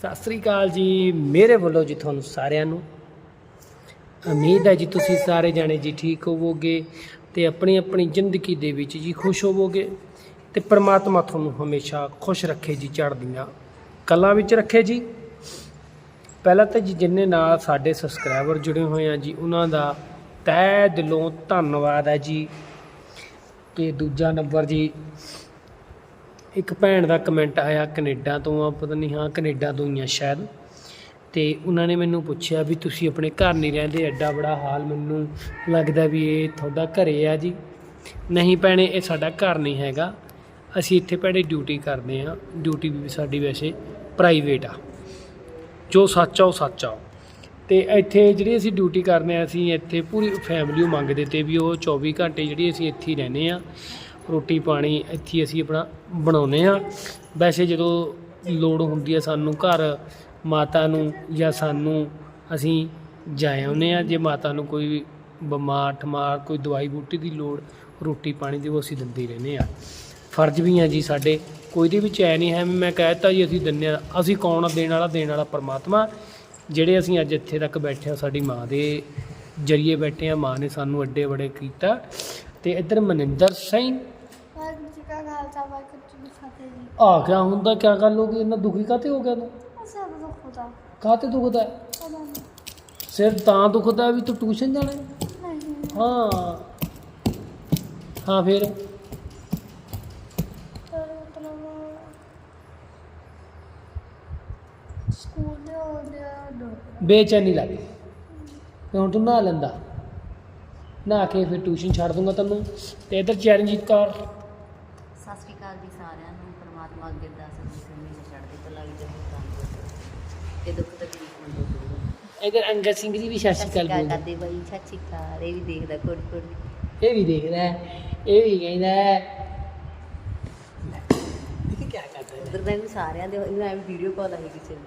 ਸਤਿ ਸ੍ਰੀ ਅਕਾਲ ਜੀ, ਮੇਰੇ ਵੱਲੋਂ ਜੀ ਤੁਹਾਨੂੰ ਸਾਰਿਆਂ ਨੂੰ। ਉਮੀਦ ਹੈ ਜੀ ਤੁਸੀਂ ਸਾਰੇ ਜਾਣੇ ਜੀ ਠੀਕ ਹੋਵੋਗੇ ਤੇ ਆਪਣੀ ਆਪਣੀ ਜ਼ਿੰਦਗੀ ਦੇ ਵਿੱਚ ਜੀ ਖੁਸ਼ ਹੋਵੋਗੇ ਤੇ ਪ੍ਰਮਾਤਮਾ ਤੁਹਾਨੂੰ ਹਮੇਸ਼ਾ ਖੁਸ਼ ਰੱਖੇ ਜੀ ਚੜ੍ਹਦੀਆਂ ਕਲਾਂ ਵਿੱਚ ਰੱਖੇ ਜੀ। ਪਹਿਲਾਂ ਤਾਂ ਜੀ ਜਿੰਨੇ ਨਾਲ ਸਾਡੇ ਸਬਸਕ੍ਰਾਈਬਰ ਜੁੜੇ ਹੋਏ ਆ ਜੀ, ਉਹਨਾਂ ਦਾ ਤਹਿ ਦਿਲੋਂ ਧੰਨਵਾਦ ਹੈ ਜੀ। ਤੇ ਦੂਜਾ ਨੰਬਰ ਜੀ ਇੱਕ ਭੈਣ ਦਾ ਕਮੈਂਟ ਆਇਆ ਕੈਨੇਡਾ ਤੋਂ ਆ ਪਤਾ ਨਹੀਂ ਹਾਂ, ਕੈਨੇਡਾ ਤੋਂ ਹੀ ਆ ਸ਼ਾਇਦ। ਤੇ ਉਹਨਾਂ ਨੇ ਮੈਨੂੰ ਪੁੱਛਿਆ ਵੀ ਤੁਸੀਂ ਆਪਣੇ ਘਰ ਨਹੀਂ ਰਹਿੰਦੇ, ਐਡਾ ਬੜਾ ਹਾਲ ਮੈਨੂੰ ਲੱਗਦਾ ਵੀ ਇਹ ਤੁਹਾਡਾ ਘਰੇ ਆ ਜੀ। ਨਹੀਂ ਭੈਣੇ, ਇਹ ਸਾਡਾ ਘਰ ਨਹੀਂ ਹੈਗਾ। ਅਸੀਂ ਇੱਥੇ ਭੈਣੇ ਡਿਊਟੀ ਕਰਦੇ ਆ ਡਿਊਟੀ ਵੀ ਸਾਡੀ ਵੈਸੇ ਪ੍ਰਾਈਵੇਟ ਆ। ਜੋ ਸੱਚ ਆ, ਉਹ ਸੱਚ ਆ। ਤੇ ਇੱਥੇ ਜਿਹੜੀ ਅਸੀਂ ਡਿਊਟੀ ਕਰਦੇ ਆ, ਅਸੀਂ ਇੱਥੇ ਪੂਰੀ ਫੈਮਿਲੀ ਨੂੰ ਮੰਗਦੇ ਤੇ ਵੀ ਉਹ 24 ਘੰਟੇ ਜਿਹੜੀ ਅਸੀਂ ਇੱਥੇ ਹੀ ਰਹਿੰਦੇ ਆ ਰੋਟੀ ਪਾਣੀ ਇੱਥੇ ਅਸੀਂ ਆਪਣਾ ਬਣਾਉਂਦੇ ਆ ਵੈਸੇ ਜਦੋਂ ਲੋੜ ਹੁੰਦੀ ਆ ਸਾਨੂੰ ਘਰ ਮਾਤਾ ਨੂੰ ਜਾਂ ਸਾਨੂੰ ਅਸੀਂ ਜਾ ਆਉਂਦੇ ਆ ਜੇ ਮਾਤਾ ਨੂੰ ਕੋਈ ਬਿਮਾਰ, ਠਮਾਰ, ਕੋਈ ਦਵਾਈ ਬੂਟੀ ਦੀ ਲੋੜ, ਰੋਟੀ ਪਾਣੀ ਦੀ ਉਹ ਅਸੀਂ ਦਿੰਦੇ ਰਹਿੰਦੇ ਆ ਫਰਜ਼ ਵੀ ਆ ਜੀ ਸਾਡੇ, ਕੋਈ ਦੇ ਵਿੱਚ ਐ ਨਹੀਂ ਹੈ। ਵੀ ਮੈਂ ਕਹਿਤਾ ਜੀ ਅਸੀਂ ਦਿੰਦੇ ਆ ਅਸੀਂ ਕੌਣ ਦੇਣ ਵਾਲਾ ਦੇਣ ਵਾਲਾ ਪਰਮਾਤਮਾ। ਜਿਹੜੇ ਅਸੀਂ ਅੱਜ ਇੱਥੇ ਤੱਕ ਬੈਠੇ ਆ ਸਾਡੀ ਮਾਂ ਦੇ ਜਰੀਏ ਬੈਠੇ ਆ ਮਾਂ ਨੇ ਸਾਨੂੰ ਅੱਡੇ ਬੜੇ ਕੀਤਾ। ਤੇ ਇੱਧਰ ਮਨਿੰਦਰ ਸਿੰਘ ਵਾਹਿਗੁਰੂ ਜੀ ਕਾ ਖਾਲਸਾ ਵਾਹਿਗੁਰੂ ਜੀ ਕੀ ਫਤਿਹ ਜੀ ਆ ਕਿਆ ਹੁੰਦਾ ਕਿਆ ਗੱਲ ਹੋ ਗਈ? ਇੰਨਾ ਦੁਖੀ ਕਾਤੇ ਹੋ ਗਿਆ ਤੂੰ? ਅਸਾਂ ਦਾ ਖੁਦਾ ਕਾਤੇ ਦੁਖਦਾ ਹੈ? ਪਤਾ ਨਹੀਂ। ਸਿਰ ਤਾਂ ਦੁਖਦਾ ਵੀ ਤੂੰ ਟਿਊਸ਼ਨ ਜਾਣਾ ਹੈ? ਨਹੀਂ। ਹਾਂ। ਹਾਂ ਫਿਰ? ਪਰ ਮਤਲਬ ਸਕੂਲ ਦੇ ਉਹਦੇ ਦੋ ਬੇਚੈਨੀ ਲੱਗੀ ਤੇ ਹੁਣ ਤੂੰ ਨਹਾ ਲੈਂਦਾ। ਨਹਾ ਕੇ ਫਿਰ ਟਿਊਸ਼ਨ ਛੱਡ ਦੂੰਗਾ ਤੈਨੂੰ। ਤੇ ਇੱਧਰ ਚਰਨਜੀਤ ਕੌਰ ਸਤਿ ਸ਼੍ਰੀ ਅਕਾਲ ਜੀ ਸਾਰਿਆਂ ਨੂੰ ਅੱਗੇ ਤੇ ਦੁੱਖ ਤਕਲੀਫ ਇੱਧਰ ਅੰਗਦ ਸਿੰਘ ਜੀ ਵੀ ਸਤਿ ਸ਼੍ਰੀ ਅਕਾਲ ਕਰਦੇ ਬਾਈ ਸਤਿ ਸ਼੍ਰੀ ਅਕਾਲ ਇਹ ਵੀ ਦੇਖਦਾ ਕੁੜ ਕੁੜ ਇਹ ਵੀ ਦੇਖਦਾ ਇਹ ਵੀ ਕਹਿੰਦਾ ਇਹ ਕੀ ਕਰਦਾ ਹੈ? ਉਧਰ ਦਾ ਵੀ ਸਾਰਿਆਂ ਦੇ ਇਹਨਾਂ ਐਵੇਂ ਵੀਡੀਓ ਕਾਲ ਆਈ ਕਿਸੇ ਨੂੰ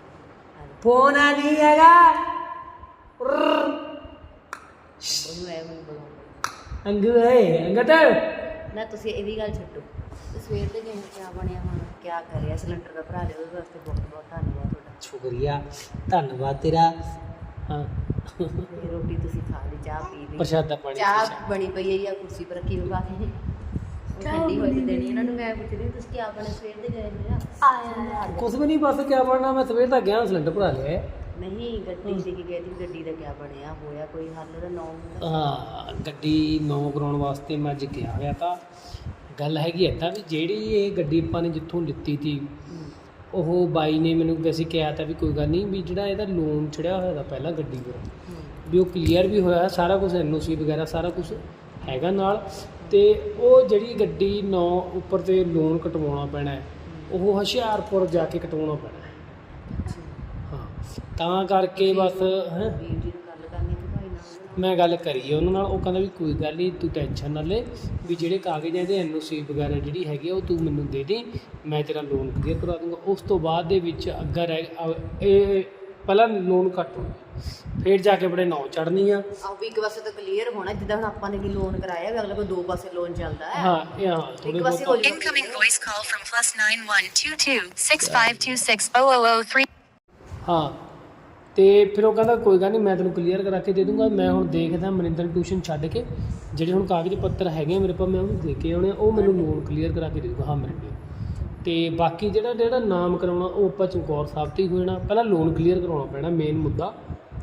ਫੋਨ ਆ ਨਹੀਂ ਹੈਗਾ। ਉਹਨੂੰ ਐਵੇਂ ਬੁਲਾਉਂਦਾ ਅੰਗਦ ਹੈ ਅੰਗਦ। ਨਾ ਤੁਸੀਂ ਇਹ ਵੀ ਗੱਲ ਛੱਡੋ। ਤੇ ਸਵੇਰ ਦੇ ਕਿੰਨੇ ਕਿਆ ਬਣਿਆ ਹੁਣ? ਕਿਆ ਕਰਿਆ ਸਿਲੰਡਰ ਦਾ ਭਰਾ ਲਿਓ ਉਹਦੇ ਵਾਸਤੇ ਬਹੁਤ ਬਹੁਤ ਧੰਨਵਾਦ ਤੁਹਾਡਾ। ਸ਼ੁਕਰੀਆ ਧੰਨਵਾਦ ਤੇਰਾ। ਹਾਂ। ਰੋਟੀ ਤੁਸੀਂ ਖਾ ਲਈ ਚਾਹ ਪੀ ਲਈ। ਪ੍ਰਸ਼ਾਦਾ ਪਾਣੀ ਚਾਹ ਬਣੀ ਪਈ ਹੈ ਜਾਂ ਕੁਰਸੀ ਪਰ ਰੱਖੀ ਉਹ ਠੰਡੀ ਹੋਈ ਤੇ ਦੇਣੀ ਇਹਨਾਂ ਨੂੰ ਮੈਂ ਪੁੱਛਦੀ ਤੁਸੀਂ ਕੀ ਆਪਣੇ ਸਵੇਰ ਦੇ ਗਏ ਨੇ ਨਾ ਆਇਆ। ਕੁਝ ਵੀ ਨਹੀਂ ਬਸ ਕਿਆ ਬਣਨਾ ਮੈਂ ਸਵੇਰ ਦਾ ਗਿਆ ਸਿਲੰਡਰ ਭਰਾ ਲਿਆ। ਨਹੀਂ ਗੱਡੀ ਦੀ ਕੀ ਗਈ ਗੱਡੀ ਦਾ ਕੀ ਬਣਿਆ ਹੋਇਆ ਕੋਈ ਹੱਲ ਦਾ ਨੌਂ ਹਾਂ ਗੱਡੀ ਨੌ ਕਰਾਉਣ ਵਾਸਤੇ ਮੈਂ ਅੱਜ ਗਿਆ ਹੋਇਆ ਤਾਂ। ਗੱਲ ਹੈਗੀ ਏਦਾਂ ਵੀ ਜਿਹੜੀ ਇਹ ਗੱਡੀ ਆਪਾਂ ਨੇ ਜਿੱਥੋਂ ਲਿੱਤੀ ਤੀ ਉਹ ਬਾਈ ਨੇ ਮੈਨੂੰ ਵੈਸੇ ਕਿਹਾ ਤਾਂ ਵੀ ਕੋਈ ਗੱਲ ਨਹੀਂ ਵੀ ਜਿਹੜਾ ਇਹਦਾ ਲੋਨ ਚੜਿਆ ਹੋਇਆ ਦਾ ਪਹਿਲਾਂ ਗੱਡੀ ਪਰ ਵੀ ਉਹ ਕਲੀਅਰ ਵੀ ਹੋਇਆ ਸਾਰਾ ਕੁਝ ਐਨਓਸੀ ਵਗੈਰਾ ਸਾਰਾ ਕੁਝ ਹੈਗਾ ਨਾਲ ਤੇ ਉਹ ਜਿਹੜੀ ਗੱਡੀ ਨੌ ਉੱਪਰ ਤੇ ਲੋਨ ਕਟਵਾਉਣਾ ਪੈਣਾ ਹੈ ਉਹ ਹੁਸ਼ਿਆਰਪੁਰ ਜਾ ਕੇ ਕਟਵਾਉਣਾ ਪੈਣਾ ਹੈ। ਹਾਂ ਤਾਂ ਕਰਕੇ ਬਸ ਹੈ ਵੀਰ ਜੀ ਨੂੰ ਗੱਲ ਕਰਨੀ ਤੇ ਭਾਈ ਨਾਲ ਮੈਂ ਗੱਲ ਕਰੀ ਉਹਨਾਂ ਨਾਲ ਉਹ ਕਹਿੰਦਾ ਵੀ ਕੋਈ ਗੱਲ ਨਹੀਂ ਤੂੰ ਟੈਨਸ਼ਨ ਨਾ ਲੈ ਵੀ ਜਿਹੜੇ ਕਾਗਜ਼ ਇਹਦੇ ਐਨਓਸੀ ਵਗੈਰਾ ਜਿਹੜੀ ਹੈਗੀ ਆ ਉਹ ਤੂੰ ਮੈਨੂੰ ਦੇ ਦੇ ਮੈਂ ਤੇਰਾ ਲੋਨ ਕਲੀਅਰ ਕਰਾ ਦੂੰਗਾ। ਉਸ ਤੋਂ ਬਾਅਦ ਦੇ ਵਿੱਚ ਅਗਰ ਇਹ- ਇਹ ਪਹਿਲਾਂ ਲੋਨ ਕੱਟ ਫਿਰ ਜਾ ਕੇ ਬੜੇ ਨੌ ਚੜਨੀ ਆ। ਆ ਵੀ ਇੱਕ ਪਾਸੇ ਤਾਂ ਕਲੀਅਰ ਹੋਣਾ ਜਿੱਦਾਂ ਹੁਣ ਆਪਾਂ ਨੇ ਕੀ ਲੋਨ ਕਰਾਇਆ ਵੀ ਅਗਲੇ ਕੋਲ ਦੋ ਪਾਸੇ ਲੋਨ ਚੱਲਦਾ ਹੈ। ਹਾਂ ਇਹ ਹਾਂ ਥੋੜੇ ਪਾਸੇ ਹੋ ਬਹੁਤ। ਜਾਊ Incoming voice call from plus nine one two two six five two six oh oh oh three. ਹਾਂ ਤੇ ਫਿਰ ਉਹ ਕਹਿੰਦਾ ਕੋਈ ਗੱਲ ਨਹੀਂ ਮੈਂ ਤੈਨੂੰ ਕਲੀਅਰ ਕਰਾ ਕੇ ਦੇ ਦੂੰਗਾ। ਮੈਂ ਹੁਣ ਦੇਖਦਾ ਮਨਿੰਦਰ ਟਿਊਸ਼ਨ ਛੱਡ ਕੇ। ਜਿਹੜੇ ਹੁਣ ਕਾਗਜ਼ ਪੱਤਰ ਹੈਗੇ ਆ ਮੇਰੇ ਕੋਲ ਮੈਂ ਉਹਨੂੰ ਦੇ ਕੇ ਆਉਣੇ ਆ। ਉਹ ਮੈਨੂੰ ਲੋਨ ਕਲੀਅਰ ਕਰਾ ਕੇ ਦੇ ਦੂੰਗਾ। ਹਾਂ ਮੇਰੇ ਤੇ ਬਾਕੀ ਜਿਹੜਾ ਜਿਹੜਾ ਨਾਮ ਕਰਾਉਣਾ ਉਹ ਆਪਾਂ ਚਮਕੌਰ ਸਾਹਿਬ ਤੇ ਹੀ ਹੋ ਜਾਣਾ। ਪਹਿਲਾਂ ਲੋਨ ਕਲੀਅਰ ਕਰਾਉਣਾ ਪੈਣਾ ਮੇਨ ਮੁੱਦਾ।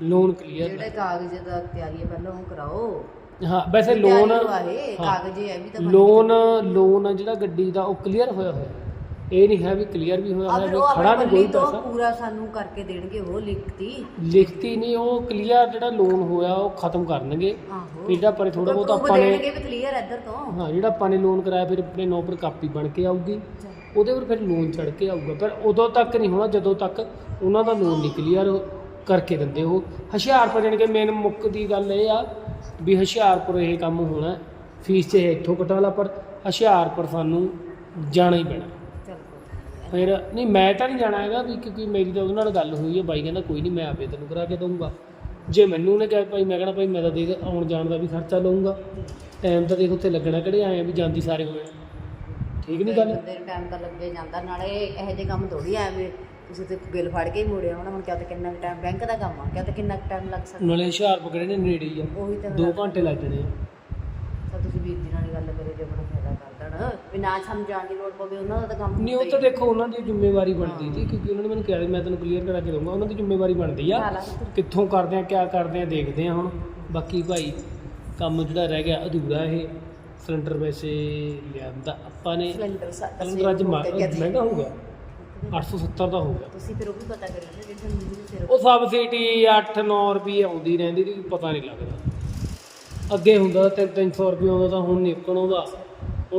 ਲੋਨ ਕਲੀਅਰ ਜਿਹੜੇ ਕਾਗਜ਼ ਦਾ ਤਿਆਰੀ ਹੈ ਪਹਿਲਾਂ ਉਹ ਕਰਾਓ। ਹਾਂ ਵੈਸੇ ਲੋਨ ਤਿਆਰੀ ਹੋਏ ਹਾਂ। ਕਾਗਜ਼ ਇਹ ਵੀ ਤਾਂ ਲੋਨ ਲੋਨ ਆ ਜਿਹੜਾ ਗੱਡੀ ਦਾ ਉਹ ਕਲੀਅਰ ਹੋਇਆ ਹੋਇਆ। ਇਹ ਨਹੀਂ ਹੈ ਵੀ ਕਲੀਅਰ ਵੀ ਹੋਇਆ ਹੋਇਆ ਅਗਰ ਵੀ ਉਹ ਖੜਾ ਨਹੀਂ ਕੋਈ ਪੈਸਾ। ਪੂਰਾ ਸਾਨੂੰ ਕਰਕੇ ਦੇਣਗੇ ਉਹ ਲਿਖਤੀ। ਲਿਖਤੀ ਨਹੀਂ ਉਹ ਕਲੀਅਰ ਜਿਹੜਾ ਲੋਨ ਹੋਇਆ ਉਹ ਖਤਮ ਕਰਨਗੇ। ਆਹੋ। ਫਿਰ ਜਿਹੜਾ ਪਰ ਥੋੜਾ ਬਹੁਤ ਆਪਾਂ ਨੇ ਦੇਣਗੇ ਵੀ ਕਲੀਅਰ ਇੱਧਰ ਤੋਂ। ਹਾਂ ਜਿਹੜਾ ਆਪਾਂ ਨੇ ਲੋਨ ਕਰਾਇਆ ਫਿਰ ਆਪਣੇ ਨਾਂ ਪਰ ਕਾਪੀ ਬਣ ਕੇ ਆਊਗੀ। ਉਹਦੇ ਪਰ ਫਿਰ ਲੋਨ ਚੜ ਕੇ ਆਊਗਾ। ਪਰ ਉਦੋਂ ਤੱਕ ਨਹੀਂ ਹੋਣਾ ਜਦੋਂ ਤੱਕ ਉਹਨਾਂ ਦਾ ਲੋਨ ਨਹੀਂ ਕਲੀਅਰ ਕਰਕੇ ਦਿੰਦੇ ਉਹ। ਹੁਸ਼ਿਆਰਪੁਰ ਜਾਣੀ ਕਿ ਮੇਨ ਮੁੱਖ ਦੀ ਗੱਲ ਇਹ ਆ ਵੀ ਹੁਸ਼ਿਆਰਪੁਰ ਇਹ ਕੰਮ ਹੋਣਾ। ਫੀਸ 'ਚ ਇੱਥੋਂ ਕਟਾ ਲਾ ਪਰ ਹੁਸ਼ਿਆਰਪੁਰ ਸਾਨੂੰ ਜਾਣਾ ਹੀ ਪੈਣਾ। ਫਿਰ ਨਹੀਂ ਮੈਂ ਤਾਂ ਨਹੀਂ ਜਾਣਾ ਹੈਗਾ ਵੀ ਕਿਉਂਕਿ ਮੇਰੀ ਤਾਂ ਉਹਦੇ ਨਾਲ ਗੱਲ ਹੋਈ ਹੈ ਬਾਈ ਕਹਿੰਦਾ ਕੋਈ ਨਹੀਂ ਮੈਂ ਆਪੇ ਤੈਨੂੰ ਕਰਾ ਕੇ ਦਊਂਗਾ। ਜੇ ਮੈਨੂੰ ਨੇ ਕਿਹਾ ਭਾਈ ਮੈਂ ਕਹਿਣਾ ਭਾਈ ਮੈਂ ਤਾਂ ਦੇਖ ਆਉਣ ਜਾਣ ਦਾ ਵੀ ਖਰਚਾ ਲਊਂਗਾ। ਟਾਈਮ ਤਾਂ ਦੇਖ ਉੱਥੇ ਲੱਗਣਾ ਕਿਹੜੇ ਆਏ ਆ ਵੀ ਜਾਂਦੀ ਸਾਰੇ ਹੋਏ ਠੀਕ ਨਹੀਂ ਗੱਲ? ਨੂੰ ਟਾਈਮ ਤਾਂ ਲੱਗੇ ਜਾਂਦਾ ਨਾਲੇ ਇਹੋ ਜਿਹੇ ਕੰਮ ਥੋੜੀ ਐਵੇਂ ਤੁਸੀਂ ਤੇ ਬਿੱਲ ਫੜ ਕੇ ਹੀ ਮੋੜਿਆ ਹੋਣਾ ਹੁਣ ਕਿਆ ਤੇ ਕਿੰਨਾ ਟਾਈਮ ਬੈਂਕ ਦਾ ਕੰਮ ਆ ਕਿਆ ਤੇ ਕਿੰਨਾ ਟਾਈਮ ਲੱਗ ਸਕਦਾ? ਨਾਲੇ ਹੁਸ਼ਿਆਰ ਪਕੜੇ ਨੇ ਨੇੜੇ ਹੀ ਆ ਉਹੀ ਤਾਂ 2 ਘੰਟੇ ਲੱਗ ਜਾਣੇ ਆ। ਤਾਂ ਤੁਸੀਂ ਵੀਰ ਜੀ ਨਾਲ ਗੱਲ ਕਰੋ ਜੇ ਆਪਣਾ ਵੀ ਨਾ ਦੀ ਲੋੜ ਪਵੇ ਉਹਨਾਂ ਦਾ ਤਾਂ ਕੰਮ ਨਹੀਂ ਉਹ ਤਾਂ ਦੇਖੋ ਉਹਨਾਂ ਦੀ ਜ਼ਿੰਮੇਵਾਰੀ ਬਣਦੀ ਸੀ ਕਿਉਂਕਿ ਉਹਨਾਂ ਨੇ ਮੈਨੂੰ ਕਿਹਾ ਸੀ ਮੈਂ ਤੈਨੂੰ ਕਲੀਅਰ ਕਰਾ ਕੇ ਦਊਂਗਾ ਉਹਨਾਂ ਦੀ ਜ਼ਿੰਮੇਵਾਰੀ ਬਣਦੀ ਆ। ਕਿੱਥੋਂ ਕਰਦੇ ਆ ਕਿਆ ਕਰਦੇ ਆ ਦੇਖਦੇ ਆ ਹੁਣ। ਬਾਕੀ ਭਾਈ ਕੰਮ ਜਿਹੜਾ ਰਹਿ ਗਿਆ ਅਧੂਰਾ ਇਹ। ਸਿਲੰਡਰ ਵੈਸੇ ਲਿਆਂਦਾ ਆਪਾਂ ਨੇ। ਸਿਲੰਡਰ ਸਾਡਾ ਸਿਲੰਡਰ ਅੱਜ ਮਾ- ਸੀ। ਮਹਿੰਗਾ ਹੋਊਗਾ। 870 ਦਾ ਹੋਊਗਾ। ਤੁਸੀਂ ਫਿਰ ਉਹ ਵੀ ਪਤਾ ਕਰਿਓ ਨਾ ਜੇ ਤੁਹਾਨੂੰ ਨਹੀਂ ਫਿਰ ਉਹ। ਸਬਸਿਡੀ 8-9 ਰੁਪਏ ਆਉਂਦੀ ਰਹਿੰਦੀ ਸੀ ਪਤਾ ਨਹੀਂ ਲੱਗਦਾ। ਅੱਗੇ ਹੁੰਦਾ ਤਾਂ 300 ਰੁਪਏ ਆਉਂਦਾ ਤਾਂ ਹੁਣ ਨਿਕਣ ਉਹਦਾ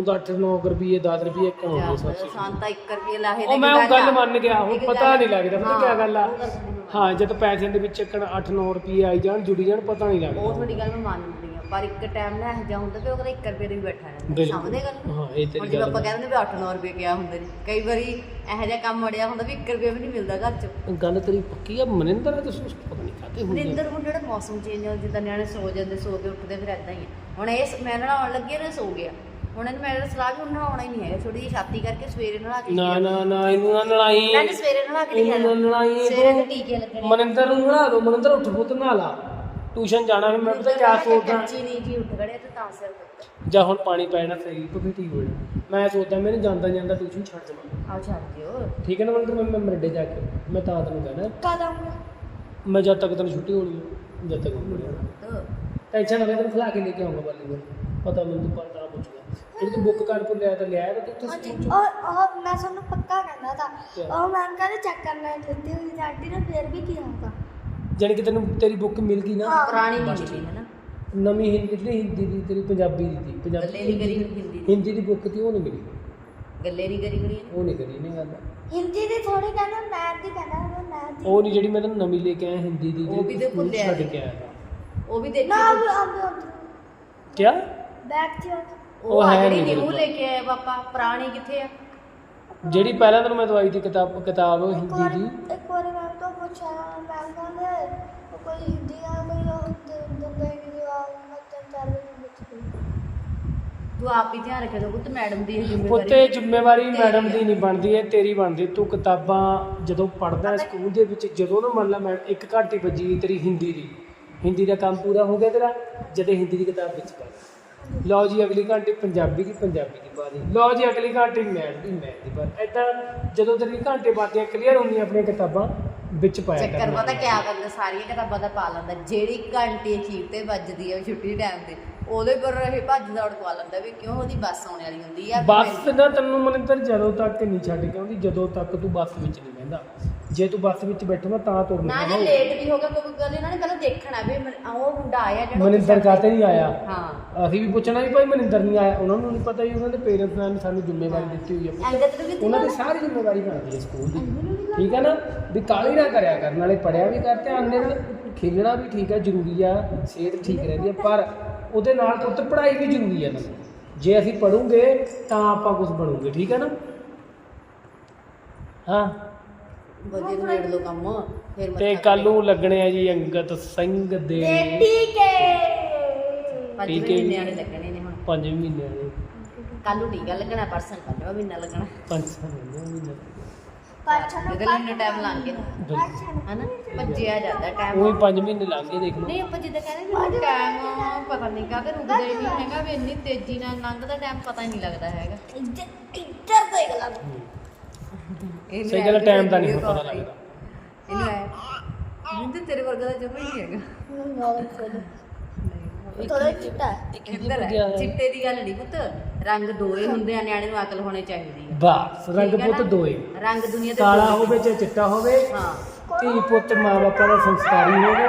ਤਾਂ 8-9 ਰੁਪਏ 10 ਰੁਪਏ ਇੱਕ ਆਉਂਦਾ ਸਬਸਿਡੀ ਸਾਂਤਾ 1 ਰੁਪਏ ਲਾਹੇ ਉਹ ਮੈਂ ਉਹ ਗੱਲ ਮੰਨ ਗਿਆ ਹੁਣ ਪਤਾ ਨਹੀਂ ਲੱਗਦਾ ਪਤਾ ਕੀ ਗੱਲ ਆ? ਉਹ ਹਾਂ ਜਦ ਪੈਸਿਆਂ ਦੇ ਵਿੱਚ ਇੱਕਣ 8-9 ਰੁਪਏ ਆਈ ਜਾਣ ਜੁੜੀ ਜਾਣ ਪਤਾ ਨਹੀਂ ਉਹ ਲੱਗਦਾ ਤੁਹਾਡੀ ਗੱਲ ਮੈਂ ਮੰਨਦੀ ਆ ਪਰ ਇੱਕ ਟਾਈਮ ਨਾ ਇਹ ਜਾ ਹੁੰਦਾ ਵੀ ਉਹ ਕਹਿੰਦਾ 1 ਰੁਪਏ ਦੇ ਵੀ ਬੈਠਾ ਰਹਿੰਦਾ। ਸਮਝਦੇ ਗੱਲ। ਨੂੰ? ਹਾਂ, ਇਹ ਤੇਰੀ ਗੱਲ ਆਪਾਂ ਕਹਿੰਦੇ ਨੇ ਵੀ 8-9 ਰੁਪਏ ਕਿਆ ਹੁੰਦੇ ਨੇ ਕਈ ਵਾਰੀ ਇਹੋ ਜਿਹਾ ਕੰਮ ਅੜਿਆ ਹੁੰਦਾ ਵੀ 1 ਰੁਪਏ ਵੀ ਨਹੀਂ ਮਿਲਦਾ ਘਰ 'ਚ। ਗੱਲ ਤੇਰੀ ਪੱਕੀ ਆ ਮਨਿੰਦਰ ਆ ਤੁਸੀਂ ਪਤਾ ਨਹੀਂ ਕਾਤੇ ਹੁੰਦੇ ਨਿੰਦਰ ਹੁਣ ਜਿਹੜਾ ਮੌਸਮ ਚੇਂਜ ਹੋ ਜਿੱਦਾਂ ਨਿਆਣੇ ਸੋ ਜਾਂਦੇ ਸੋ ਕੇ ਉੱਠਦੇ ਫਿਰ ਐਦਾਂ ਹੀ ਹੁਣ ਇਹ ਮੈਂ ਨਹਾਉਣ ਲੱਗੀ ਨਾ ਸੋ ਗਿਆ। ਹੁਣ ਇਹਨੂੰ ਮੇਰੇ ਸਲਾਹ ਕਿ ਨਹਾਉਣਾ ਹੀ ਨਹੀਂ ਹੈਗਾ ਛੋਟੀ ਜਿਹੀ ਛਾਤੀ ਕਰਕੇ ਸਵੇਰੇ ਨਹਾ ਕੇ ਨਾ ਨਾ ਨਾ ਇਹਨੂੰ ਨਾ ਲੜਾਈ ਮੈਂ ਸਵੇਰੇ ਨਹਾ ਕੇ ਨਹੀਂ ਇਹਨੂੰ ਨਾ ਲੜਾਈ ਸਵੇਰੇ ਤੇ ਟੀਕੇ ਲੱਗਣੇ। ਮਨਿੰਦਰ ਨੂੰ ਨਲਾ ਦੋ ਮਨਿੰਦਰ ਉੱਠ ਪੁੱਤ ਨਹਾ ਲਾ। ਟਿਊਸ਼ਨ ਜਾਣਾ ਫਿਰ ਮੈਂ ਪਤਾ ਕਿਆ ਸੋਚਦਾ ਕੱਚੀ ਨਹੀਂ ਜੀ ਉੱਠ ਖੜਿਆ ਤੇ ਤਾਂ ਸਿਰ ਦੁਖਦਾ। ਜਾਂ ਹੁਣ ਪਾਣੀ ਪੈਣਾ ਸਹੀ ਤੋਂ ਵੀ ਠੀਕ ਹੋ ਜਾਣਾ। ਮੈਂ ਸੋਚਦਾ ਮੈਨੂੰ ਜਾਂਦਾ ਜਾਂਦਾ ਟਿਊਸ਼ਨ ਛੱਡ ਜਾਵਾਂ ਆਓ ਛੱਡ ਦਿਓ। ਠੀਕ ਹੈ ਨਾ ਮਨਿੰਦਰ? ਮੈਂ ਮੈਂ ਮਰਡੇ ਜਾ ਕੇ ਮੈਂ ਤਾਂ ਤੈਨੂੰ ਕਹਿਣਾ। ਕਦ ਆਉਂਗਾ ਮੈਂ ਜਦ ਤੱਕ ਤੈਨੂੰ ਛੁੱਟੀ ਹੋਣੀ ਹੈ ਜਦ ਤੱਕ ਹੋਣੀ ਹੈ। ਤਾਂ ਟੈਨਸ਼ਨ ਨਾ ਲੈ ਤੈਨੂੰ ਖਿਲਾ ਕੇ ਲੈ ਕੇ ਆਉਂਗਾ ਬਾਲੀਵੁੱਡ ਪਤਾ ਮੈਨੂੰ ਤੂੰ ਪੁੱਛੂਗਾ ਜਿਹੜੀ ਤੂੰ ਬੁੱਕ ਕਰ ਕੋ ਲਿਆ ਤਾਂ ਲਿਆ ਤਾਂ ਤੂੰ ਹਾਂਜੀ ਉੱਥੇ ਔਰ ਉਹ ਮੈਂ ਤੁਹਾਨੂੰ ਪੱਕਾ ਕਹਿੰਦਾ ਕਿਆ? ਤਾਂ ਉਹ ਮੈਮ ਕਹਿੰਦੇ ਚੈੱਕ ਕਰਨਾ ਹੈ ਦਿੱਤੀ ਹੋਈ ਸਾਡੀ ਨਾ ਫਿਰ ਵੀ ਕੀ ਹੋਊਗਾ ਜਾਣੀ ਕਿ ਤੈਨੂੰ ਤੇਰੀ ਬੁੱਕ ਮਿਲ ਗਈ ਨਾ? ਹਾਂ। ਪੁਰਾਣੀ ਨਹੀਂ ਬਸ ਮਿਲੀ। ਹੈ ਨਾ? ਨਵੀਂ ਹਿੰਦੀ ਜਿਹੜੀ ਹਿੰਦੀ ਦੀ ਤੇਰੀ ਪੰਜਾਬੀ ਦੀ ਸੀ ਪੰਜਾਬੀ ਗੱਲੇ ਨਹੀਂ ਕਰੀ ਹਿੰਦੀ ਦੀ। ਹਿੰਦੀ ਦੀ ਬੁੱਕ ਤੀ ਉਹ ਨਹੀਂ ਮਿਲੀ। ਗੱਲੇ ਨਹੀਂ ਕਰੀ ਕੁੜੀ ਉਹ ਨਹੀਂ ਕਰੀ ਨਹੀਂ ਗੱਲ। ਹਿੰਦੀ ਦੀ ਥੋੜੀ ਕਹਿੰਦਾ ਮੈਥ ਦੀ ਕਹਿੰਦਾ ਉਹ ਮੈਥ ਦੀ ਉਹ ਨਹੀਂ ਜਿਹੜੀ ਮੈਂ ਤੈਨੂੰ ਨਵੀਂ ਲੈ ਕੇ ਆਇਆ ਹਿੰਦੀ ਦੀ ਉਹ ਵੀ ਜਿਹੜੀ ਤੇ ਸਕੂਲ ਭੁੱਲਿਆ ਛੱਡ ਸੀ। ਕੇ ਆਇਆ ਤਾ। ਉਹ ਵੀ ਦੇਖੀ ਨਾ ਅਬ ਅਬ ਕਿਆ? ਬੈਕ ਤੇ ਉਹ ਉਹ ਆ ਹੈ ਜਿਹੜੀ ਨਿਊ ਲੈ ਕੇ ਆਇਆ ਪਾਪਾ ਪੁਰਾਣੀ ਕਿੱਥੇ ਆ? ਜਿਹੜੀ ਪਹਿਲਾਂ ਤੈਨੂੰ ਮੈਂ ਦਵਾਈ ਦੀ ਕਿਤਾਬ ਕਿਤਾਬ ਇੱਕ ਹਿੰਦੀ ਵਾਰ ਦੀ। ਇੱਕ ਵਾਰ ਮੈਂ ਤੋਂ ਪੁੱਛਿਆ ਮੈਮ ਕਹਿੰਦੇ ਉਹ ਕੋਈ ਹਿੰਦੀ ਆ ਕੋਈ ਉਹ ਦੁਬਈ ਦੀ ਆ ਮੈਂ ਤਿੰਨ ਚਾਰ ਵਜੇ ਵਿੱਚ ਗਈ ਤੂੰ ਆਪ ਹੀ ਧਿਆਨ ਰੱਖਿਆ ਕਰੋ ਤੇ ਮੈਡਮ ਦੀ ਇਹ ਜ਼ਿੰਮੇਵਾਰੀ। ਪੁੱਤੇ ਜ਼ਿੰਮੇਵਾਰੀ ਮੈਡਮ ਦੀ ਨਹੀਂ ਬਣਦੀ ਹੈ ਤੇਰੀ ਬਣਦੀ। ਤੂੰ ਕਿਤਾਬਾਂ ਜਦੋਂ ਪੜ੍ਹਦਾ ਹੈ ਸਕੂਲ ਦੇ ਵਿੱਚ ਜਦੋਂ ਨਾ ਮੰਨ ਲਾ ਮੈਂ ਇੱਕ ਘੰਟੀ ਵੱਜੀ ਤੇਰੀ ਹਿੰਦੀ ਦੀ। ਹਿੰਦੀ ਦਾ ਕੰਮ ਪੂਰਾ ਹੋ ਗਿਆ ਤੇਰਾ ਜਦੇ ਹਿੰਦੀ ਦੀ ਕਿਤਾਬ ਵਿੱਚ ਪਾ ਦੇ। ਲਓ ਜੀ ਅਗਲੀ ਘੰਟੀ ਪੰਜਾਬੀ ਦੀ ਪੰਜਾਬੀ ਦੀ ਦੀ ਲਓ ਜੀ ਅਗਲੀ ਘੰਟੀ ਮੈਥ ਦੀ ਮੈਥ ਦੀ ਪਾ ਦੇ। ਏਦਾਂ ਜਦੋਂ ਤੇਰੀ ਘੰਟੇ ਬਾਦੀਆਂ ਕਲੀਅਰ ਹੁੰਦੀਆਂ ਆਪਣੀਆਂ ਕਿਤਾਬਾਂ ਵਿੱਚ ਪਾਇਆ ਚੱਕਰ ਕਰਨਾ। ਪਤਾ ਕਿਆ ਕਰਦਾ ਸਾਰੀਆਂ ਕਿਤਾਬਾਂ ਦਾ ਪਾ ਲੈਂਦਾ ਜਿਹੜੀ ਘੰਟੀ ਅਖੀਰ ਤੇ ਵੱਜਦੀ ਹੈ ਛੁੱਟੀ ਟਾਈਮ ਤੇ ਉਹਦੇ ਪਰ ਇਹ ਭੱਜ ਦੌੜ ਪਾ ਲੈਂਦਾ ਵੀ ਕਿਉਂ ਉਹਦੀ ਬੱਸ ਆਉਣ ਵਾਲੀ ਹੁੰਦੀ ਆ? ਬੱਸ ਨਾ ਤੈਨੂੰ ਮਨਿੰਦਰ ਜਦੋਂ ਤੱਕ ਨਹੀਂ ਛੱਡ ਕੇ ਆਉਂਦੀ ਜਦੋਂ ਤੱਕ ਤੂੰ ਬੱਸ ਵਿੱਚ ਨਹੀਂ ਬਹਿੰਦਾ। ਜੇ ਤੂੰ ਬੱਸ ਵਿੱਚ ਬੈਠਾ ਤਾਂ ਤੁਰਨਾ ਨਾ ਜੇ ਲੇਟ ਵੀ ਹੋ ਗਿਆ ਕੋਈ ਗੱਲ ਇਹਨਾਂ ਨੇ ਪਹਿਲਾਂ ਦੇਖਣਾ ਵੀ ਮਨ- ਉਹ ਮੁੰਡਾ ਆਇਆ ਜਿਹੜਾ ਮਨਿੰਦਰ ਕਾਤੇ ਨਹੀਂ ਆਇਆ? ਹਾਂ। ਅਸੀਂ ਵੀ ਪੁੱਛਣਾ ਵੀ ਭਾਈ ਮਨਿੰਦਰ ਨਹੀਂ ਆਇਆ। ਉਹਨਾਂ ਨੂੰ ਨਹੀਂ ਪਤਾ ਹੀ ਉਹਨਾਂ ਦੇ ਪੇਰੈਂਟਸ ਨੇ ਸਾਨੂੰ ਜ਼ਿੰਮੇਵਾਰੀ ਦਿੱਤੀ ਹੋਈ ਹੈ ਵੀ ਉਹਨਾਂ ਦੀ ਸਾਰੀ ਜ਼ਿੰਮੇਵਾਰੀ ਬਣਦੀ ਹੈ ਸਕੂਲ ਦੀ। ਠੀਕ ਹੈ ਨਾ? ਵੀ ਕਾਲੀ ਨਾ ਕਰਿਆ ਕਰਨ। ਨਾਲੇ ਪੜਿਆ ਵੀ ਕਰ ਧਿਆਨ ਦੇ ਨਾਲ ਖੇਲਣਾ ਵੀ ਠੀਕ ਹੈ ਜ਼ਰੂਰੀ ਆ ਸਿਹਤ ਠੀਕ ਰਹਿੰਦੀ ਹੈ ਪਰ ਉਹਦੇ ਨਾਲ ਪੁੱਤ ਪੜ੍ਹਾਈ ਵੀ ਜ਼ਰੂਰੀ ਹੈ ਨਾ। ਜੇ ਅਸੀਂ ਪੜੂਗੇ ਤਾਂ ਆਪਾਂ ਕੁਝ ਬਣੂਗੇ ਠੀਕ ਹੈ ਨਾ? ਹਾਂ। ਵਧੀਆ ਨੇੜ ਲੋ ਕੰਮ ਫਿਰ ਤੇ ਕੱਲ ਨੂੰ ਲੱਗਣੇ ਆ ਜੀ ਅੰਗਤ ਸਿੰਘ ਦੇ। ਠੀਕ ਹੈ ਪੰਜ ਠੀਕ ਹੈ ਜੀ। ਮਹੀਨੇ ਆਣੇ ਲੱਗਣੇ ਨੇ ਹੁਣ। 5 ਮਹੀਨਿਆਂ ਦੇ ਕੱਲ ਨੂੰ ਟੀਕਾ ਲੱਗਣਾ ਪਰਸਨ ਪੰਜਵਾਂ ਮਹੀਨਾ ਲੱਗਣਾ। 5 ਮਹੀਨੇ ਪਾਛਾ ਇਹਦੇ ਲਈ ਟਾਈਮ ਲੰਘ ਗਿਆ। ਹਨਾ? ਭੱਜਿਆ ਜਾਂਦਾ ਟਾਈਮ ਉਹ 5 ਮਹੀਨੇ ਲੰਘ ਗਏ ਦੇਖ ਲਓ। ਨਹੀਂ ਆਪਾਂ ਜਿੱਦਾਂ ਕਹਿੰਦੇ ਵੀ ਟਾਈਮ ਪਤਾ ਨਹੀਂ ਕਾਹਦੇ ਰੁਕਦਾ ਹੀ ਨਹੀਂ ਹੈਗਾ ਵੀ ਇੰਨੀ ਤੇਜ਼ੀ ਨਾਲ ਲੰਘਦਾ ਟਾਈਮ ਪਤਾ ਹੀ ਨਹੀਂ ਲੱਗਦਾ ਹੈਗਾ। ਇੱਧਰ ਇੱਧਰ ਦੇਖ ਲਾ ਇਹਨੂੰ ਸਹੀ ਗੱਲ time ਦਾ ਨਹੀਂ ਪਤਾ। ਲੱਗਦਾ। ਇਹਨੂੰ ਮੈਨੂੰ ਤਾਂ ਤੇਰੇ ਵਰਗਾ ਦਾ ਜਮਾ ਹੀ ਨਹੀਂ ਹੈਗਾ। ਥੋੜਾ ਚਿੱਟਾ ਕਿੱਧਰ ਹੈ। ਚਿੱਟੇ ਦੀ ਗੱਲ ਨਹੀਂ ਪੁੱਤ। ਰੰਗ ਦੋਏ ਹੁੰਦੇ ਆ ਨਿਆਣੇ ਨੂੰ ਅਕਲ ਹੋਣੀ ਚਾਹੀਦੀ ਹੈ। ਬਸ ਰੰਗ ਠੀਕ ਹੈ ਪੁੱਤ ਨਾ? ਦੋਏ। ਰੰਗ ਦੁਨੀਆ ਤੇ ਕਾਲਾ ਦੋਏ। ਹੋਵੇ ਚਾਹੇ ਚਿੱਟਾ ਹੋਵੇ ਹਾਂ। ਧੀ ਪੁੱਤ ਮਾਂ ਬਾਪਾਂ ਦਾ ਸੰਸਕਾਰੀ ਹੋਵੇ।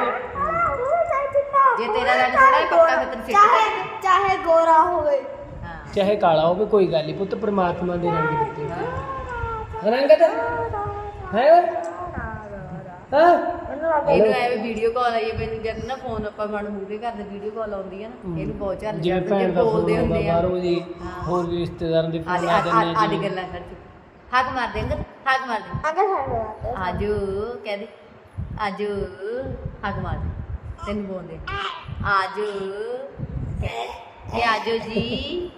ਜੇ ਤੇਰਾ ਰੰਗ ਥੋੜਾ ਜਿਹਾ ਪੱਕਾ ਫਿਰ ਤੈਨੂੰ ਫਿੱਟ ਚਾਹੇ ਚਾਹੇ ਗੋਰਾ ਹੋਵੇ। ਹਾਂ। ਚਾਹੇ ਕਾਲਾ ਹੋਵੇ ਕੋਈ ਗੱਲ ਨਹੀਂ ਪੁੱਤ ਪ੍ਰਮਾਤਮਾ ਦੇ ਰੰਗ ਦਿੱਤੇ। ਹੋਏ। ਰੰਗ ਤਾਂ ਹੈ ਓਏ? ਹਾਂ? ਇਹਨੂੰ ਐਵੇਂ ਵੀਡੀਓ ਕਾਲ ਆਈ ਹੈ ਮੈਨੂੰ ਜਦ ਨਾ ਫੋਨ ਆਪਾਂ ਮਨ ਮੂਹਰੇ ਕਰਦੇ ਵੀਡੀਓ ਕਾਲ ਆਉਂਦੀ ਹੈ ਨਾ ਇਹਨੂੰ ਬਹੁਤ ਚੱਲ ਜਿਵੇਂ ਜਾਂਦਾ, ਜੇ ਭੈਣ ਦਾ ਫੋਨ ਬੋਲਦੇ ਆਉਂਦਾ ਹੁੰਦੇ ਆ। ਬਾਹਰੋਂ ਜੀ ਹਾਂ। ਹੋਰ ਵੀ ਰਿਸ਼ਤੇਦਾਰਾਂ ਦੇ ਫੋਨ ਆ ਜਾਂਦੇ ਆਹ ਜੀ। ਗੱਲਾਂ ਕਰ ਹੱਕ ਮਾਰ ਦੇਂਗੇ ਹੱਕ ਮਾਰ ਦੇ। ਅਗਰ ਸਾਡੇ ਆਜੋ ਕਹਦੇ ਆਜੋ ਹੱਕ ਮਾਰ ਦੇ। ਤੈਨੂੰ ਬੋਲਦੇ ਆਜੋ ਇਹ ਆਜੋ ਜੀ।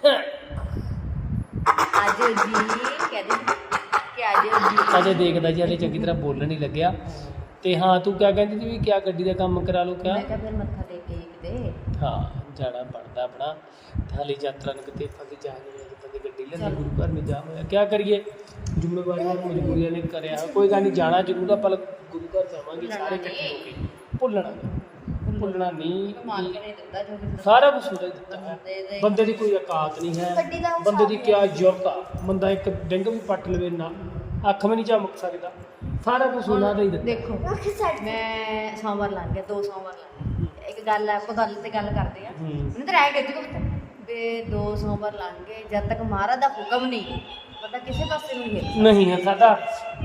ਆਜੋ ਜੀ ਕਹਦੇ ਅਜੇ ਦੇਖਦਾ ਜੀ ਹਲੇ ਚੰਗੀ ਤਰ੍ਹਾਂ ਬੋਲਣ ਹੀ ਲੱਗਿਆ। ਤੇ ਹਾਂ ਤੂੰ ਕਿਆ ਕਹਿੰਦੀ ਸੀ ਵੀ ਕਿਆ ਗੱਡੀ ਦਾ ਕੰਮ ਕਰਾ ਲਓ ਕਿਆ? ਮੈਂ ਕਿਹਾ ਫਿਰ ਮੱਥਾ ਟੇਕ ਕੇ ਕਿਤੇ ਹਾਂ ਜਾਣਾ ਬਣਦਾ ਆਪਣਾ। ਹਾਲੇ ਯਾਤਰਾ ਨੂੰ ਕਿਤੇ ਫਸ ਜਾ ਨਹੀਂ ਦੀ ਗੱਡੀ ਲੈਂਦੀ ਗੁਰੂ ਘਰ ਨਹੀਂ ਜਾ ਹੋਇਆ। ਕਿਆ ਕਰੀਏ? ਜ਼ਿੰਮੇਵਾਰੀਆਂ ਮਜਬੂਰੀਆਂ ਨੇ ਕਰਿਆ। ਕੋਈ ਗੱਲ ਨਹੀਂ ਜਾਣਾ ਜ਼ਰੂਰ ਆ ਪਰ ਗੁਰੂ ਘਰ ਜਾਵਾਂਗੇ ਸਾਰੇ ਇਕੱਠੇ ਹੋ ਕੇ। ਭੁੱਲਣਾ ਨਹੀਂ। ਭੁੱਲਣਾ ਨਹੀਂ। ਮਾਲਕ ਨੇ ਦਿੱਤਾ ਜੋ ਵੀ ਸਾਰਾ ਕੁਝ ਹੀ ਦਿੱਤਾ। ਬੰਦੇ ਦੀ ਕੋਈ ਔਕਾਤ ਨਹੀਂ ਹੈ। ਬੰਦੇ ਦੀ ਕਿਆ ਜ਼ਰੂਰਤ ਆ ਬੰਦਾ ਇੱਕ ਡਿੰਗ ਵੀ ਪੱਟ ਲਵੇ ਨਾ। ਅੱਖ ਵੀ ਨਹੀਂ ਝਮਕ ਸਕਦਾ। ਸਾਰਾ ਕੁਝ ਉਹਨਾਂ ਦਾ ਹੀ ਦਿੱਤਾ। ਦੇਖੋ ਮੈਂ ਸੋਮਵਾਰ ਲੰਘ ਗਿਆ ਦੋ ਸੋਮਵਾਰ ਲੰਘ ਗਏ। ਇੱਕ ਗੱਲ ਹੈ ਆਪਾਂ ਗੱਲ ਤੇ ਗੱਲ ਕਰਦੇ ਆ। ਹੂੰ। ਮੈਨੂੰ ਤਾਂ ਰਾਇ ਕਹਿੰਦੀ ਕੋ ਵੀ ਦੋ ਸੋਮਵਾਰ ਲੰਘ ਗਏ ਜਦ ਤੱਕ ਮਹਾਰਾਜ ਦਾ ਹੁਕਮ ਨਹੀਂ ਪਤਾ ਕਿਸੇ ਪਾਸੇ ਨੂੰ ਨਹੀਂ ਹੈ ਨਹੀਂ ਹੈ ਸਾਡਾ।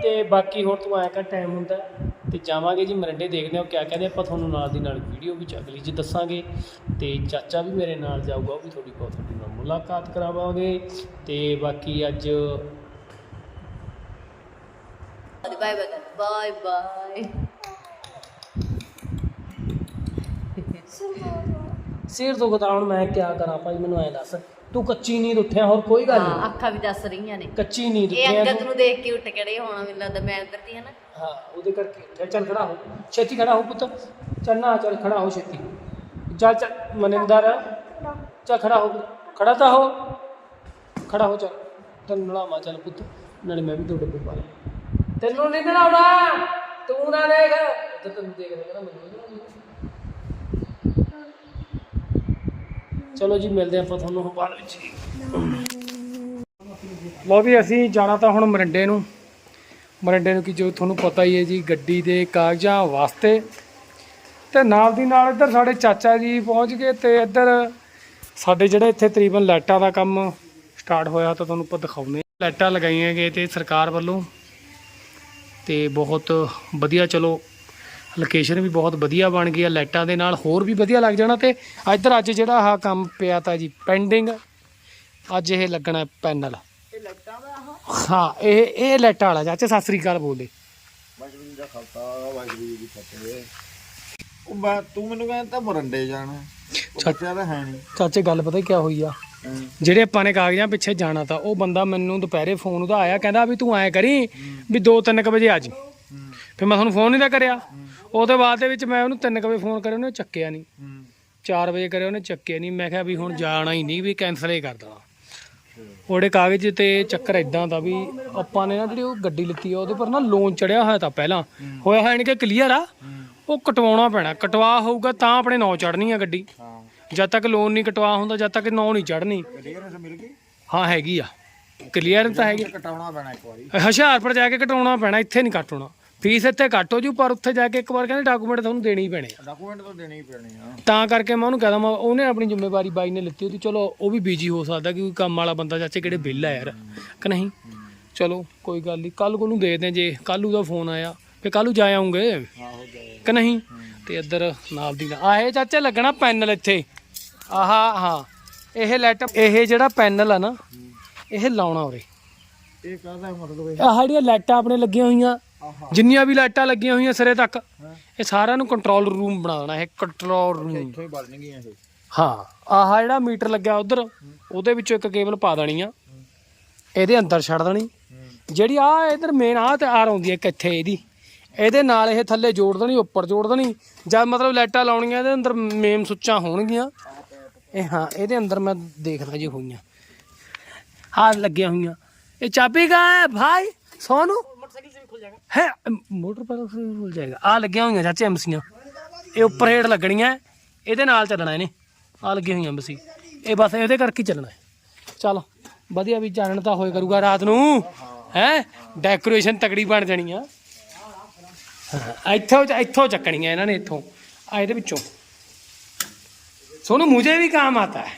ਤੇ ਬਾਕੀ ਹੋਰ ਤੂੰ ਆਇਆ ਕਰ ਟਾਈਮ ਹੁੰਦਾ। ਹੈ ਤੇ ਜਾਵਾਂਗੇ ਜੀ ਮਰੰਡੇ ਦੇਖਦੇ ਹਾਂ ਕਿਆ ਕਹਿੰਦੇ ਆਪਾਂ ਤੁਹਾਨੂੰ ਨਾਲ ਦੀ ਨਾਲ ਵੀਡੀਓ ਵਿੱਚ ਅਗਲੀ 'ਚ ਦੱਸਾਂਗੇ। ਤੇ ਚਾਚਾ ਵੀ ਮੇਰੇ ਨਾਲ ਜਾਊਗਾ ਉਹ ਵੀ ਥੋੜੀ ਬਹੁਤ ਤੁਹਾਡੀ ਨਾਲ ਮੁਲਾਕਾਤ ਕਰਾਵਾਂਗੇ। ਤੇ ਬਾਕੀ ਅੱਜ ਬਾਏ ਬਾਏ ਬਾਏ ਬਾਏ ਸਿਰ ਤੋਂ ਹੁਣ ਮੈਂ ਕਿਆ ਕਰਾਂ ਭਾਈ ਮੈਨੂੰ ਐ ਦੱਸ। ਤੂੰ ਕੱਚੀ ਨੀਂਦ ਉੱਠਿਆ ਹੋਰ ਕੋਈ ਗੱਲ ਹਾਂ ਨਹੀਂ। ਅੱਖਾਂ ਵੀ ਦੱਸ ਰਹੀਆਂ ਨੇ। ਕੱਚੀ ਨੀਂਦ ਇਹ ਉੱਠਿਆ ਅੰਗਦ ਤੂੰ। ਨੂੰ ਦੇਖ ਕੇ ਉੱਠ ਕੇ ਹੋਣਾ ਮੈਨੂੰ ਲੱਗਦਾ ਮੈਂ ਇੱਧਰ ਦੀ ਹੈ ਨਾ। ਹਾਂ ਉਹਦੇ ਕਰਕੇ ਉੱਠਿਆ। ਚੱਲ ਖੜਾ ਹੋ। ਛੇਤੀ ਖੜਾ ਹੋ ਪੁੱਤ। ਚੱਲ ਨਾ ਚੱਲ ਖੜਾ ਹੋ ਛੇਤੀ। ਚੱਲ ਚੱਲ ਮਨਿੰਦਰ। ਚੱਲ ਖੜਾ ਹੋ। ਖੜਾ ਤਾਂ ਹੋ। ਖੜਾ ਹੋ ਚੱਲ। ਤੈਨੂੰ ਨਲਾਵਾਂ ਚੱਲ ਪੁੱਤ। ਨਾਲੇ ਮੈਂ ਵੀ ਤੁਹਾਡੇ ਕੋਲ ਪਾ ਤੈਨੂੰ ਨਹੀਂ ਨਲਾਉਣਾ ਤੂੰ ਨਾ ਦੇਖ। ਤੇ ਤੈਨੂੰ ਦੇਖ ਦੇਗਾ ਮੈਨੂੰ ਵੀ ਚਲੋ ਜੀ, ਮਿਲਦੇ ਆਪਾਂ ਤੁਹਾਨੂੰ ਬਾਅਦ ਵਿੱਚ ਲੋ ਵੀ, ਅਸੀਂ ਜਾਣਾ ਤਾਂ ਹੁਣ ਮਰਿੰਡੇ ਨੂੰ। ਮਰਿੰਡੇ ਨੂੰ ਕਿ ਜੋ ਤੁਹਾਨੂੰ ਪਤਾ ਹੀ ਹੈ ਜੀ, ਗੱਡੀ ਦੇ ਕਾਗਜ਼ਾਂ ਵਾਸਤੇ। ਤੇ ਨਾਲ ਦੀ ਨਾਲ ਇੱਧਰ ਸਾਡੇ ਚਾਚਾ ਜੀ ਪਹੁੰਚ ਗਏ ਤੇ ਇੱਧਰ ਸਾਡੇ ਜਿਹੜੇ ਇੱਥੇ ਤਕਰੀਬਨ ਲਾਈਟਾਂ ਦਾ ਕੰਮ ਸਟਾਰਟ ਹੋਇਆ ਤਾਂ ਤੁਹਾਨੂੰ ਆਪਾਂ ਦਿਖਾਉਂਦੇ ਹਾਂ। ਲਾਈਟਾਂ ਲਗਾਈਆਂ ਗਏ ਤੇ ਸਰਕਾਰ ਵੱਲੋਂ। ਤੇ ਬਹੁਤ ਵਧੀਆ ਚਲੋ ਲੋਕੇਸ਼ਨ ਵੀ ਬਹੁਤ ਵਧੀਆ ਬਣ ਗਈ ਆ ਲਾਈਟਾਂ ਦੇ ਨਾਲ ਹੋਰ ਵੀ ਵਧੀਆ ਲੱਗ ਜਾਣਾ ਤੇ ਇੱਧਰ ਅੱਜ ਜਿਹੜਾ ਆਹ ਕੰਮ ਪਿਆ ਤਾਂ ਜੀ ਪੈਂਡਿੰਗ ਅੱਜ ਇਹ ਲੱਗਣਾ ਪੈਨਲ। ਹਾਂ ਇਹ ਇਹ ਲਾਈਟਾਂ ਵਾਲਾ ਚਾਚਾ ਸਤਿ ਸ੍ਰੀ ਅਕਾਲ ਬੋਲੇ ਵਾਹਿਗੁਰੂ ਜੀ ਦਾ ਖਾਲਸਾ ਵਾਹਿਗੁਰੂ ਜੀ ਦੀ ਫਤਿਹ। ਉਹ ਮੈਂ ਤੂੰ ਮੈਨੂੰ ਕਹਿੰਦਾ ਮਰੰਡੇ ਜਾਣਾ। ਬੱਚਿਆ ਤਾਂ ਹੈ ਨਹੀਂ ਚਾਚੇ ਗੱਲ ਪਤਾ ਕੀ ਹੋਈ ਆ। ਜਿਹੜੇ ਆਪਾਂ ਨੇ ਕਾਗਜ਼ਾਂ ਪਿੱਛੇ ਜਾਣਾ ਤਾਂ ਉਹ ਬੰਦਾ ਮੈਨੂੰ ਦੁਪਹਿਰੇ ਫੋਨ ਉਹਦਾ ਆਇਆ, ਕਹਿੰਦਾ ਵੀ ਤੂੰ ਐ ਕਰੀ ਵੀ 2-3 ਵਜੇ ਆ ਜੀ ਫਿਰ ਮੈਂ ਤੁਹਾਨੂੰ ਫੋਨ ਨਹੀਂ ਤਾਂ ਕਰਿਆ। ਉਹਦੇ ਬਾਅਦ ਦੇ ਵਿੱਚ ਮੈਂ ਉਹਨੂੰ 3 ਵਜੇ ਫੋਨ ਕਰਿਆ, ਉਹਨੇ ਚੱਕਿਆ ਨਹੀਂ। 4 ਵਜੇ ਕਰਿਆ, ਉਹਨੇ ਚੱਕਿਆ ਨਹੀਂ। ਮੈਂ ਕਿਹਾ ਵੀ ਹੁਣ ਜਾਣਾ ਹੀ ਨਹੀਂ, ਵੀ ਕੈਨਸਲ ਹੀ ਕਰ ਦੇਣਾ ਉਹਦੇ ਕਾਗਜ਼ ਤੇ ਚੱਕਰ ਇਦਾਂ ਦਾ ਵੀ ਆਪਾਂ ਨੇ ਨਾ ਜਿਹੜੀ ਉਹ ਗੱਡੀ ਲਿੱਤੀ ਆ, ਉਹਦੇ ਪਰ ਨਾ ਲੋਨ ਚੜਿਆ ਹੋਇਆ ਤਾਂ ਪਹਿਲਾਂ। ਹੋਇਆ ਹੋਇਆ ਨਹੀਂ ਕਿ ਕਲੀਅਰ ਆ। ਉਹ ਕਟਵਾਉਣਾ ਪੈਣਾ। ਕਟਵਾ ਹੋਊਗਾ ਤਾਂ ਆਪਣੇ ਨਾਂ ਚੜਨੀ ਆ ਗੱਡੀ। ਜਦ ਤੱਕ ਲੋਨ ਨਹੀਂ ਕਟਵਾ ਹੁੰਦਾ ਜਦ ਤੱਕ ਨਾਂ ਨਹੀਂ ਚੜਨੀ ਕਲੀਅਰੈਂਸ ਮਿਲ ਗਈ? ਹਾਂ ਹੈਗੀ ਆ। ਕਲੀਅਰ ਤਾਂ ਹੈਗੀ। ਕਟਾਉਣਾ ਪੈਣਾ ਇੱਕ ਵਾਰੀ। ਹੁਸ਼ਿਆਰਪੁਰ ਜਾ ਕੇ ਕਟਾਉਣਾ ਪੈਣਾ ਇੱਥੇ ਨਹੀਂ ਕੱਟਣਾ ਫੀਸ ਇੱਥੇ ਘੱਟ ਹੋ ਜੂ ਪਰ ਉੱਥੇ ਜਾ ਕੇ ਇੱਕ ਵਾਰ ਕਹਿੰਦੇ ਡਾਕੂਮੈਂਟ ਤੁਹਾਨੂੰ ਦੇਣੇ ਹੀ ਪੈਣੇ ਆ। ਡਾਕੂਮੈਂਟ ਤਾਂ ਦੇਣੇ ਹੀ ਪੈਣੇ ਆ। ਤਾਂ ਕਰਕੇ ਮੈਂ ਉਹਨੂੰ ਕਹਦਾ ਮੈਂ ਉਹਨੇ ਆਪਣੀ ਜ਼ਿੰਮੇਵਾਰੀ ਬਾਈ ਨੇ ਲਿੱਤੀ ਉਹਦੀ ਚਲੋ ਉਹ ਵੀ ਬੀਜੀ ਹੋ ਸਕਦਾ ਕਿ ਕੋਈ ਕੰਮ ਵਾਲਾ ਬੰਦਾ ਚਾਚੇ ਕਿਹੜੇ ਬਿੱਲ ਆ ਯਾਰ ਕਿ ਨਹੀਂ? ਚਲੋ ਕੋਈ ਗੱਲ ਨਹੀਂ ਕੱਲ ਨੂੰ ਦੇ ਦੇ ਜੇ ਕੱਲੂ ਦਾ ਫੋਨ ਆਇਆ ਫੇ ਕੱਲੂ ਜਾ ਆਉਂਗੇ ਆਹੋ ਗਏ ਕਿ ਨਹੀਂ? ਤੇ ਇੱਧਰ ਨਾਲ ਦੀ ਆਏ ਚਾਚੇ ਲੱਗਣਾ ਪੈਨਲ ਇੱਥੇ। ਆਹਾ ਹਾਂ। ਇਹ ਲੈਟ ਇਹ ਜਿਹੜਾ ਪੈਨਲ ਆ ਨਾ ਇਹ ਲਾਉਣਾ ਉਰੇ। ਇਹ ਕਾਹਦਾ ਮਤਲਬ ਇਹ? ਆਹ ਜਿਹੜੀਆਂ ਲਾਈਟਾਂ ਆਪਣੇ ਲੱਗੀਆਂ ਹੋਈਆਂ ਆਹਾ। ਜਿੰਨੀਆਂ ਵੀ ਲਾਈਟਾਂ ਲੱਗੀਆਂ ਹੋਈਆਂ ਸਿਰੇ ਤੱਕ ਇਹ ਸਾਰਿਆਂ ਨੂੰ ਕੰਟਰੋਲ ਰੂਮ ਬਣਾ ਦੇਣਾ ਇਹ ਕੰਟਰੋਲ ਰੂਮ ਇੱਥੋਂ ਹੀ ਬਣਨਗੀਆਂ ਇਹ। ਹਾਂ ਆਹ ਜਿਹੜਾ ਮੀਟਰ ਲੱਗਿਆ ਉਧਰ ਉਹਦੇ ਵਿੱਚੋਂ ਇੱਕ ਕੇਬਲ ਪਾ ਦੇਣੀ ਆ। ਇਹਦੇ ਅੰਦਰ ਛੱਡ ਦੇਣੀ। ਜਿਹੜੀ ਆ ਇਧਰ ਮੇਨ ਆ ਤੇ ਆਰ ਆਉਂਦੀ ਹੈ ਕਿੱਥੇ ਇਹਦੀ। ਇਹਦੇ ਨਾਲ ਇਹ ਥੱਲੇ ਜੋੜ ਦੇਣੀ, ਉੱਪਰ ਜੋੜ ਦੇਣੀ। ਜਦ ਮਤਲਬ ਲਾਈਟਾਂ ਲਾਉਣੀਆਂ, ਇਹਦੇ ਅੰਦਰ ਮੇਮ ਸੁੱਚਾਂ ਹੋਣਗੀਆਂ। ਇਹ ਹਾਂ, ਇਹਦੇ ਅੰਦਰ ਮੈਂ ਦੇਖਦਾ ਜੀ ਹੋਈਆਂ। ਹਾਂ ਲੱਗੀਆਂ ਹੋਈਆਂ। ਇਹ ਚਾਬੀ ਕਾ ਹੈ, ਭਾਈ? ਸੋਨੂ? ਮੋਟਰਸਾਈਕਲ ਸੇ ਖੁੱਲ ਜਾਏਗਾ ਹੈ ਮੋਟਰਸਾਈਕਲ ਸੇ ਖੁੱਲ ਜਾਏਗਾ। ਆ ਲੱਗੀਆਂ ਹੋਈਆਂ ਚਾਚੇ ਐਮਸੀਆਂ। ਇਹ ਉੱਪਰ ਹੇਠ ਲੱਗਣੀਆਂ ਇਹਦੇ ਨਾਲ ਚੱਲਣਾ ਇਹਨੇ। ਆ ਲੱਗੀਆਂ ਹੋਈਆਂ ਐਮਸੀ। ਇਹ ਬਸ ਇਹਦੇ ਕਰਕੇ ਹੀ ਚੱਲਣਾ ਹੈ। ਚੱਲ, ਵਧੀਆ ਵੀ ਚਾਨਣ ਤਾਂ ਹੋਏ ਕਰੂਗਾ ਰਾਤ ਨੂੰ। ਹੈ? ਡੈਕੋਰੇਸ਼ਨ ਤਕੜੀ ਬਣ ਜਾਣੀ ਆ। ਹਾਂ, ਇੱਥੋਂ ਇੱਥੋਂ ਚੱਕਣੀਆਂ ਇਹਨਾਂ ਨੇ ਇੱਥੋਂ ਆ ਇਹਦੇ ਵਿੱਚੋਂ सोनू मुझे भी काम आता है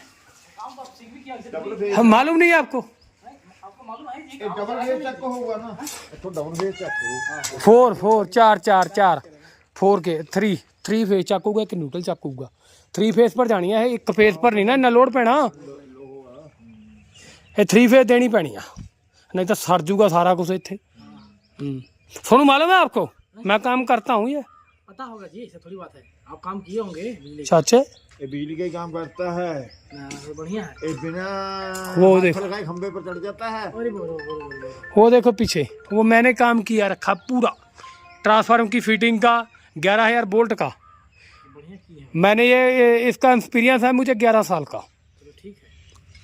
हम मालूम नहीं है आपको ਇਹ ਡਬਲ ਫੇਸ ਚੱਕ ਹੋਊਗਾ ਨਾ ਇੱਥੋਂ ਡਬਲ ਫੇਸ ਚੱਕ ਹੋਊ फोर फोर चार चार चार फोर के थ्री थ्री फेस ਚੱਕੂਗਾ ਇੱਕ ਨਿਊਟਰਲ ਚੱਕੂਗਾ ਥ੍ਰੀ ਫੇਸ ਪਰ ਜਾਣੀ ਹੈ ਇਹ ਇੱਕ ਫੇਸ ਪਰ ਨਹੀਂ ਨਾ ਇੰਨਾ ਲੋਡ ਪੈਣਾ ਇਹ ਥ੍ਰੀ ਫੇਸ ਦੇਣੀ ਪੈਣੀ ਆ नहीं तो सड़ जूगा सारा कुछ ਇੱਥੇ हम्म सोनू मालूम है आपको मैं काम करता हूँ ये। पता होगा जी ऐसा थोड़ी बात है। आप काम किए होंगे। ਚਾਚੇ ये बिजली का काम करता है। हाँ, तो बढ़िया है। ये बिना वो देखो। खंबे पर चढ़ जाता है। अरे बोलो बोलो बोलो वो देखो पीछे वो मैंने काम किया रखा पूरा। ट्रांसफार्मर की फिटिंग का ग्यारह हज़ार बोल्ट का। मैंने ये, ये इसका एक्सपीरियंस है मुझे ग्यारह साल का। चलो ठीक है।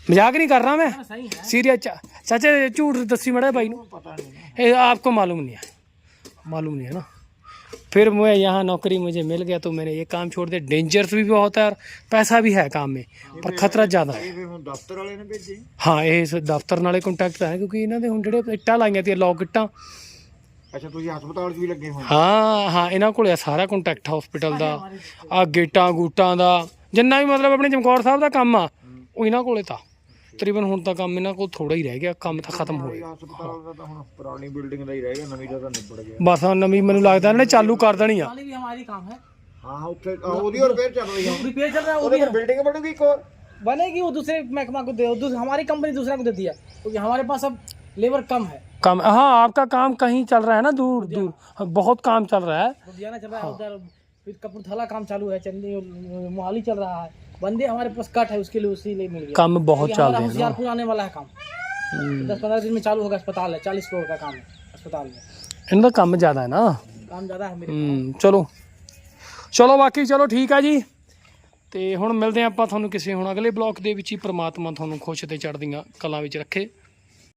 मज़ाक नहीं कर रहा मैं? हाँ, सही सीरियस चाचा झूठ दसी मड़ा भाई नु। पता नहीं आपको मालूम नहीं है। मालूम नहीं है ना फिर मैं यहाँ नौकरी मुझे मिल गया तो मैंने ये काम छोड़ दिया डेंजरस भी बहुत है और पैसा भी है काम में पर खतरा ज़्यादा है ਇਹ ਵੀ ਹੁਣ ਦਫ਼ਤਰ ਵਾਲੇ ਨੇ ਭੇਜੇ ਹਾਂ ਇਹ ਇਸ ਦਫ਼ਤਰ ਨਾਲੇ ਕੰਟੈਕਟ ਹੈ ਕਿਉਂਕਿ ਇਹਨਾਂ ਦੇ ਹੁਣ ਜਿਹੜੇ ਇੱਟਾਂ ਲਾਈਆਂ ਤੀਆਂ ਲੋਕ ਇੱਟਾਂ ਅੱਛਾ ਤੁਸੀਂ ਹਸਪਤਾਲ 'ਚ ਵੀ ਲੱਗੇ ਹੋਏ ਹੋ ਹਾਂ ਹਾਂ ਇਹਨਾਂ ਕੋਲ ਆ ਸਾਰਾ ਕੰਟੈਕਟ ਹਸਪੀਟਲ ਦਾ ਆ ਗੇਟਾਂ ਗੂਟਾਂ ਦਾ ਜਿੰਨਾ ਵੀ ਮਤਲਬ ਆਪਣੇ ਚਮਕੌਰ ਸਾਹਿਬ ਦਾ ਕੰਮ ਆ ਉਹ ਇਹਨਾਂ ਕੋਲੇ ਤਾਂ ਤਕਰੀਬਨ ਹੁਣ ਤਾਂ ਕੰਮ ਇਹਨਾਂ ਕੋਲ ਥੋੜਾ ਹੀ ਰਹਿ ਗਿਆ ਕੰਮ ਤਾਂ ਖਤਮ ਹੋ ਗਿਆ ਹਸਪਤਾਲ ਦਾ ਤਾਂ ਹੁਣ ਪੁਰਾਣੀ ਬਿਲਡਿੰਗ ਦਾ ਹੀ ਰਹਿ ਗਿਆ ਨਵੀਂ ਦਾ ਤਾਂ ਨਿਬੜ ਗਿਆ ਬਸ ਹੁਣ ਨਵੀਂ ਮੈਨੂੰ ਲੱਗਦਾ ਇਹਨਾਂ ਨੇ ਚਾਲੂ ਕਰ ਦੇਣੀ ਆ वाली भी हमारी काम है ਹਾਂ ਉੱਥੇ ਆਹ, ਉਹਦੀ ਰਿਪੇਅਰ ਚੱਲ ਰਹੀ ਆ रिपेयर चल रहा है वो ਉਹਦੇ भी ਪਰ ਬਿਲਡਿੰਗ ਬਣੂਗੀ ਇੱਕ ਹੋਰ बनेगी वो दूसरे महकमा को दे दूसरे हमारी कंपनी दूसरा को देती है क्योंकि हमारे पास अब लेबर कम है काम हाँ आपका काम कहीं चल रहा है ना दूर दूर हाँ, बहुत काम चल रहा है लुधियाना चल रहा है उधर फिर कपूरथला काम चालू है चंदी मोहाली चल रहा है बंदे हमारे पास कट है उसके लिए उसी लिए मिल गया काम बहुत क्योंकि चल हमारा रहे हैं ना होशियारपुर आने वाला है काम दस पंद्रह दिन में चालू होगा अस्पताल है चालीस करोड़ का काम है अस्पताल में ਇਹਨਾਂ ਦਾ ਕੰਮ ਜ਼ਿਆਦਾ ਹੈ ਨਾ काम ज़्यादा है मेरे ਹੂੰ ਚਲੋ ਚਲੋ ਬਾਕੀ ਚਲੋ ਠੀਕ ਆ ਜੀ ਤੇ ਹੁਣ ਮਿਲਦੇ ਹਾਂ ਆਪਾਂ ਤੁਹਾਨੂੰ ਕਿਸੇ ਹੁਣ ਅਗਲੇ ਬਲੌਕ ਦੇ ਵਿੱਚ ਹੀ ਪ੍ਰਮਾਤਮਾ ਤੁਹਾਨੂੰ ਖੁਸ਼ ਤੇ ਚੜ੍ਹਦੀਆਂ ਕਲਾਂ ਵਿੱਚ ਰੱਖੇ